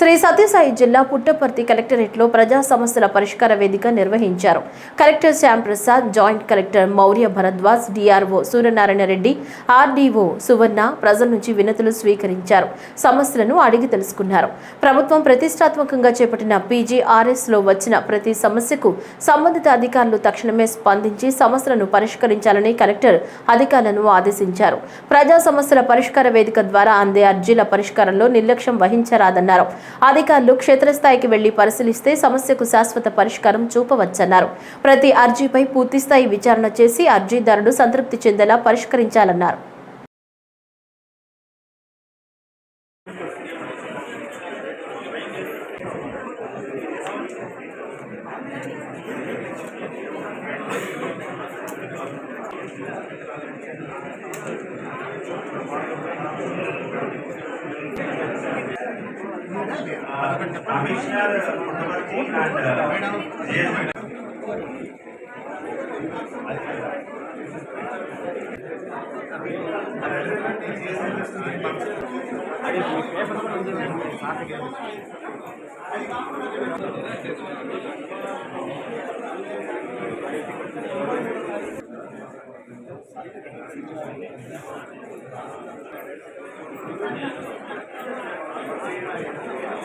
శ్రీ సత్యసాయి జిల్లా పుట్టపర్తి కలెక్టరేట్లో ప్రజా సమస్యల పరిష్కార వేదిక నిర్వహించారు. Collector Shyam Prasad joint collector Maurya Bharadwaj DRO Suryanarayana Reddy RDO Suvarna ప్రజల నుంచి వినతులు స్వీకరించారు. సమస్యలను అడిగి తెలుసుకున్నారు. ప్రభుత్వం ప్రతిష్టాత్మకంగా చేపట్టిన పీజీఆర్ఎస్లో వచ్చిన ప్రతి సమస్యకు సంబంధిత అధికారులు తక్షణమే స్పందించి సమస్యలను పరిష్కరించాలని కలెక్టర్ అధికారులను ఆదేశించారు. ప్రజా సమస్యల పరిష్కార వేదిక ద్వారా అందే అర్జీల పరిష్కారంలో నిర్లక్ష్యం వహించరాదన్నారు. అధికారులు క్షేత్రస్థాయికి వెళ్ళి పరిశీలిస్తే సమస్యకు శాశ్వత పరిష్కారం చూపవచ్చన్నారు. ప్రతి అర్జీపై పూర్తిస్థాయి విచారణ చేసి అర్జీదారుడు సంతృప్తి చెందేలా పరిష్కరించాలన్నారు. కమిషనర్ ముఖ్యమంత్రి అండ్